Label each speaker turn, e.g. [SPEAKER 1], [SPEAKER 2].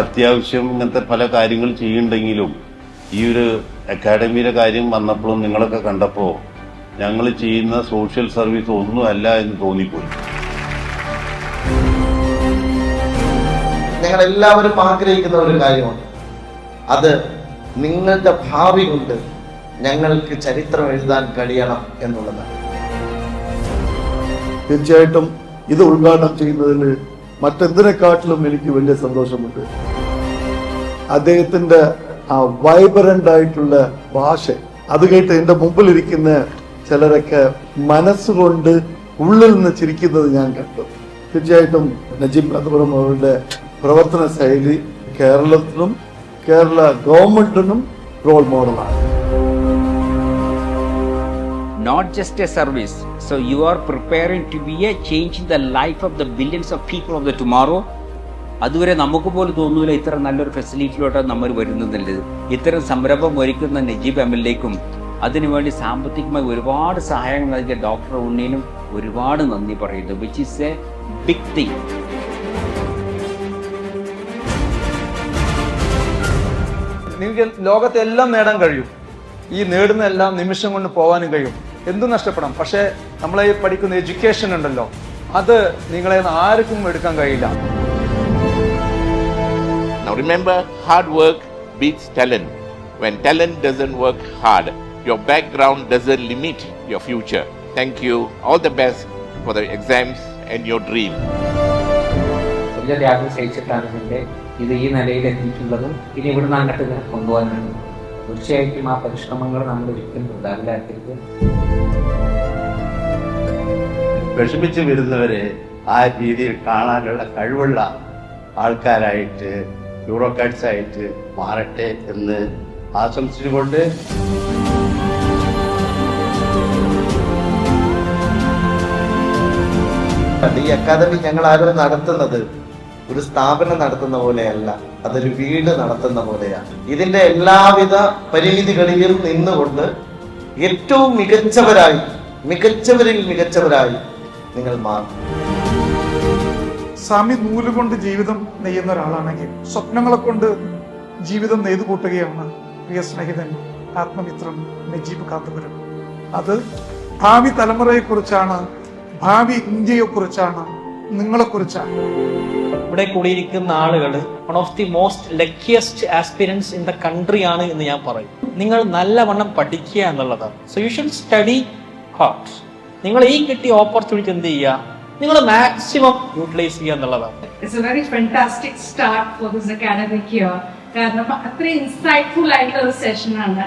[SPEAKER 1] അത്യാവശ്യം ഇങ്ങനത്തെ പല കാര്യങ്ങൾ ചെയ്യുന്നുണ്ടെങ്കിലും ഈ ഒരു അക്കാഡമിയുടെ കാര്യം വന്നപ്പോഴും നിങ്ങളൊക്കെ കണ്ടപ്പോൾ ഞങ്ങൾ ചെയ്യുന്ന സോഷ്യൽ സർവീസ് ഒന്നുമല്ല എന്ന് തോന്നിപ്പോയി.
[SPEAKER 2] ഞങ്ങൾ എല്ലാവരും ആഗ്രഹിക്കുന്ന ഒരു കാര്യമാണ്. അത് നിങ്ങളുടെ ഭാവി കൊണ്ട് ഞങ്ങൾക്ക് ചരിത്രം എഴുതാൻ കഴിയണം എന്നുള്ളതാണ്.
[SPEAKER 3] തീർച്ചയായിട്ടും ഇത് ഉദ്ഘാടനം ചെയ്യുന്നതിൽ മറ്റെന്തിനെക്കാട്ടിലും എനിക്ക് വലിയ സന്തോഷമുണ്ട്. അദ്ദേഹത്തിന്റെ ആ വൈബ്രന്റ് ആയിട്ടുള്ള ഭാഷ അത് കേട്ട് എന്റെ മുമ്പിലിരിക്കുന്ന ചിലരൊക്കെ മനസ്സുകൊണ്ട് ഉള്ളിൽ നിന്ന് ചിരിക്കുന്നത് ഞാൻ കണ്ടു തീർച്ചയായിട്ടും നജീബ് അക്ബറും അവരുടെ പ്രവർത്തന ശൈലി കേരളത്തിനും കേരള ഗവൺമെന്റിനും റോൾ മോഡലാണ്
[SPEAKER 4] not just a service. So you are preparing to be a change in the life of the billions of people of the tomorrow. അതുവരെ നമുക്ക് പോലും തോന്നൂല ഇത്ര നല്ലൊരു ഫെസിലിറ്റിയിലോട്ട് നമ്മൾ വരുന്നതല്ലത് ഇത്തരം സംരംഭം ഒരുക്കുന്ന നജീബ് എം എൽ അതിനുവേണ്ടി സാമ്പത്തികമായി ഒരുപാട് സഹായങ്ങൾ നൽകിയ ഡോക്ടർ ഉണ്ണിനും ഒരുപാട് നന്ദി പറയുന്നു. Which is a big thing
[SPEAKER 5] നിങ്ങൾക്ക് ലോകത്തെ എല്ലാം നേടാൻ കഴിയും. ഈ നേടുന്ന എല്ലാം നിമിഷം കൊണ്ട് പോകാനും കഴിയും. എന്തും നഷ്ടപ്പെടാം? പക്ഷേ നമ്മളെ പഠിക്കുന്ന എഡ്യൂക്കേഷൻ ഉണ്ടല്ലോ. അത് നിങ്ങളെ ആർക്കും എടുക്കാൻ കഴിയില്ല.
[SPEAKER 6] Now remember, hard work beats talent. When talent doesn't work hard, your background doesn't limit your future. Thank you. All the best for the exams and your dream.
[SPEAKER 7] വലിയ ത്യാഗം സഹിച്ചിട്ടാണ് ഇതിന്റെ ഇത് ഈ നിലയിൽ എത്തിയിട്ടുള്ളതും ഇനി ഇവിടുന്ന് അങ്ങോട്ട് ഇങ്ങനെ കൊണ്ടുപോകാനാണ് തീർച്ചയായിട്ടും ആ പരിശ്രമങ്ങൾ നമ്മൾ ഒരിക്കലും ഉണ്ടാവില്ലാക്കരുത്
[SPEAKER 1] വിഷമിച്ച് വരുന്നവരെ ആ രീതിയിൽ കാണാനുള്ള കഴിവുള്ള ആൾക്കാരായിട്ട് ബ്യൂറോക്രാറ്റ്സ് ആയിട്ട് മാറട്ടെ എന്ന് ആശംസിച്ചുകൊണ്ട്
[SPEAKER 2] ഈ അക്കാദമി ഞങ്ങൾ ആരും നടത്തുന്നത് ഒരു സ്ഥാപനം നടത്തുന്ന പോലെയല്ല അതൊരു വീട് നടത്തുന്ന പോലെയാണ്. ഇതിന്റെ എല്ലാവിധ പരിമിതികളിലും നിന്നുകൊണ്ട് ഏറ്റവും മികച്ചവരായി മികച്ചവരിൽ മികച്ചവരായി നിങ്ങൾ മാറും.
[SPEAKER 8] സ്വാമി നൂലുകൊണ്ട് ജീവിതം നെയ്യുന്ന ഒരാളാണെങ്കിൽ സ്വപ്നങ്ങളെ കൊണ്ട് ജീവിതം നെയ്തു കൂട്ടുകയാണ് പ്രിയ സ്നേഹിതൻ ആത്മമിത്രം നജീബ് കാത്തുപുരം അത് ഭാവി തലമുറയെക്കുറിച്ചാണ് ഭാവി ഇന്ത്യയെക്കുറിച്ചാണ് നിങ്ങളെക്കുറിച്ചാണ്.
[SPEAKER 9] ഇവിടെ കൂടിയിരിക്കുന്ന ആളുകൾ one of the most luckiest aspirants in the country ആണ് എന്ന് ഞാൻ പറയും. നിങ്ങൾ നല്ലവണ്ണം പഠിക്കുക എന്നുള്ളതാണ്. So you should study hard നിങ്ങൾ ഈ കിട്ടിയ ഓപ്പർച്യൂണിറ്റി എന്ത് ചെയ്യുക? നിങ്ങൾ മാക്സിമം യൂട്ടിലൈസ് ചെയ്യുക എന്നുള്ളതാണ്.
[SPEAKER 10] It's a very fantastic start for this academic year കാരണം അത്രയും ഇൻസൈറ്റ്ഫുൾ ആയിട്ടുള്ള ഒരു സെഷനാണ്